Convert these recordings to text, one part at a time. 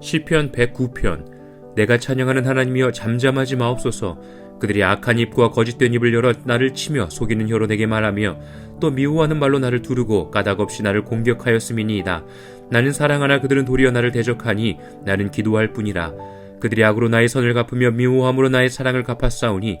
시편 109편 내가 찬양하는 하나님이여 잠잠하지 마옵소서. 그들이 악한 입과 거짓된 입을 열어 나를 치며 속이는 혀로 내게 말하며 또 미워하는 말로 나를 두르고 까닭없이 나를 공격하였음이니이다. 나는 사랑하나 그들은 도리어 나를 대적하니 나는 기도할 뿐이라. 그들이 악으로 나의 선을 갚으며 미워함으로 나의 사랑을 갚았사오니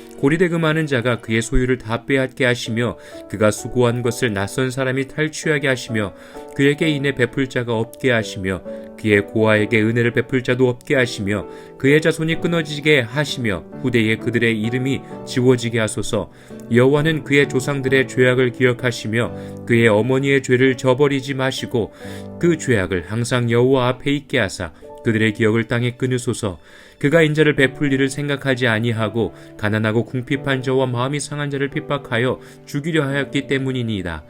고리대금 많은 자가 그의 소유를 다 빼앗게 하시며 그가 수고한 것을 낯선 사람이 탈취하게 하시며 그에게 인해 베풀 자가 없게 하시며 그의 고아에게 은혜를 베풀 자도 없게 하시며 그의 자손이 끊어지게 하시며 후대에 그들의 이름이 지워지게 하소서. 여호와는 그의 조상들의 죄악을 기억하시며 그의 어머니의 죄를 저버리지 마시고 그 죄악을 항상 여호와 앞에 있게 하사 그들의 기억을 땅에 끊으소서 그가 인자를 베풀 일을 생각하지 아니하고 가난하고 궁핍한 자와 마음이 상한 자를 핍박하여 죽이려 하였기 때문이니이다.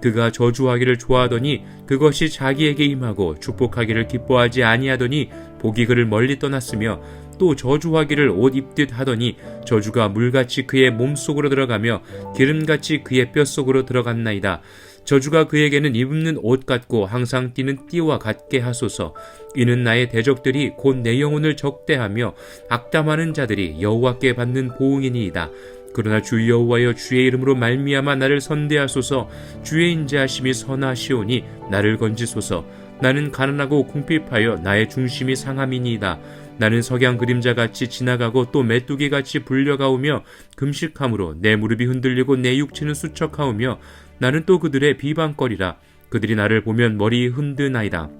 그가 저주하기를 좋아하더니 그것이 자기에게 임하고 축복하기를 기뻐하지 아니하더니 복이 그를 멀리 떠났으며 또 저주하기를 옷 입듯 하더니 저주가 물같이 그의 몸속으로 들어가며 기름같이 그의 뼛속으로 들어갔나이다. 저주가 그에게는 입는 옷 같고 항상 뛰는 띠와 같게 하소서. 이는 나의 대적들이 곧 내 영혼을 적대하며 악담하는 자들이 여호와께 받는 보응이니이다. 그러나 주 여호와여 주의 이름으로 말미암아 나를 선대하소서. 주의 인자하심이 선하시오니 나를 건지소서. 나는 가난하고 궁핍하여 나의 중심이 상함이니이다. 나는 석양 그림자 같이 지나가고 또 메뚜기 같이 불려가오며 금식함으로 내 무릎이 흔들리고 내 육체는 수척하오며 나는 또 그들의 비방거리라 그들이 나를 보면 머리 흔드나이다.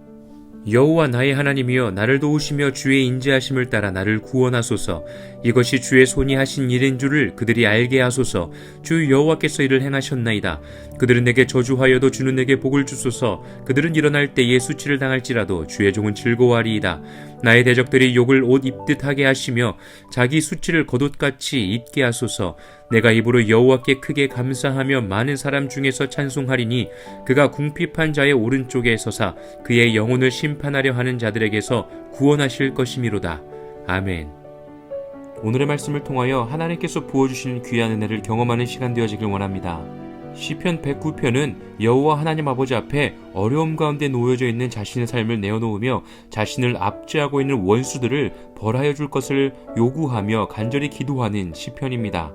여호와 나의 하나님이여 나를 도우시며 주의 인지하심을 따라 나를 구원하소서. 이것이 주의 손이 하신 일인 줄을 그들이 알게 하소서. 주 여호와께서 이를 행하셨나이다. 그들은 내게 저주하여도 주는 내게 복을 주소서. 그들은 일어날 때에 수치를 당할지라도 주의 종은 즐거워하리이다 나의 대적들이 욕을 옷 입듯 하게 하시며 자기 수치를 겉옷같이 입게 하소서. 내가 입으로 여호와께 크게 감사하며 많은 사람 중에서 찬송하리니 그가 궁핍한 자의 오른쪽에 서사 그의 영혼을 심판하려 하는 자들에게서 구원하실 것이미로다. 아멘. 오늘의 말씀을 통하여 하나님께서 부어주시는 귀한 은혜를 경험하는 시간 되어지길 원합니다. 시편 109편은 여호와 하나님 아버지 앞에 어려움 가운데 놓여져 있는 자신의 삶을 내어놓으며 자신을 압제하고 있는 원수들을 벌하여 줄 것을 요구하며 간절히 기도하는 시편입니다.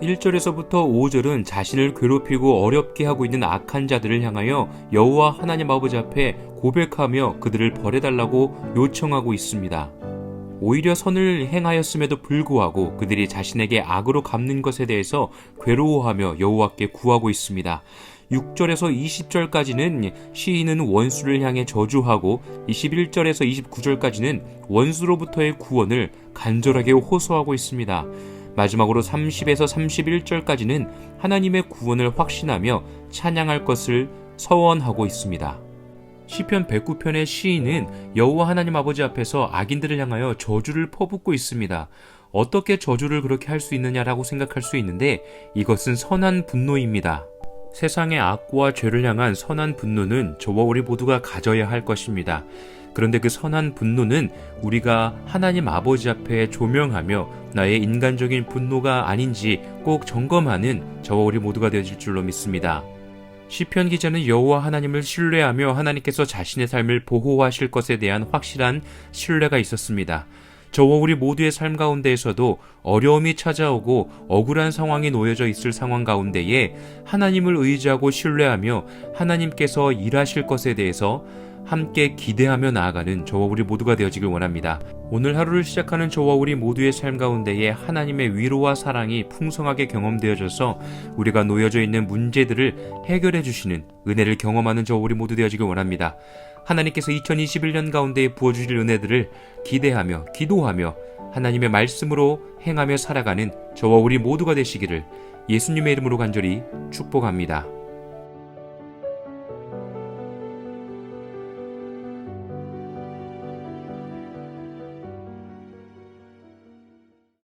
1절에서부터 5절은 자신을 괴롭히고 어렵게 하고 있는 악한 자들을 향하여 여호와 하나님 아버지 앞에 고백하며 그들을 벌해달라고 요청하고 있습니다. 오히려 선을 행하였음에도 불구하고 그들이 자신에게 악으로 갚는 것에 대해서 괴로워하며 여호와께 구하고 있습니다. 6절에서 20절까지는 시인은 원수를 향해 저주하고 21절에서 29절까지는 원수로부터의 구원을 간절하게 호소하고 있습니다. 마지막으로 30에서 31절까지는 하나님의 구원을 확신하며 찬양할 것을 서원하고 있습니다. 시편 109편의 시인은 여호와 하나님 아버지 앞에서 악인들을 향하여 저주를 퍼붓고 있습니다. 어떻게 저주를 그렇게 할 수 있느냐라고 생각할 수 있는데 이것은 선한 분노입니다. 세상의 악과 죄를 향한 선한 분노는 저와 우리 모두가 가져야 할 것입니다. 그런데 그 선한 분노는 우리가 하나님 아버지 앞에 조명하며 나의 인간적인 분노가 아닌지 꼭 점검하는 저와 우리 모두가 되어질 줄로 믿습니다. 시편 기자는 여호와 하나님을 신뢰하며 하나님께서 자신의 삶을 보호하실 것에 대한 확실한 신뢰가 있었습니다. 저와 우리 모두의 삶 가운데에서도 어려움이 찾아오고 억울한 상황이 놓여져 있을 상황 가운데에 하나님을 의지하고 신뢰하며 하나님께서 일하실 것에 대해서 함께 기대하며 나아가는 저와 우리 모두가 되어지길 원합니다. 오늘 하루를 시작하는 저와 우리 모두의 삶 가운데에 하나님의 위로와 사랑이 풍성하게 경험되어져서 우리가 놓여져 있는 문제들을 해결해 주시는 은혜를 경험하는 저와 우리 모두 되어지길 원합니다. 하나님께서 2021년 가운데에 부어주실 은혜들을 기대하며 기도하며 하나님의 말씀으로 행하며 살아가는 저와 우리 모두가 되시기를 예수님의 이름으로 간절히 축복합니다.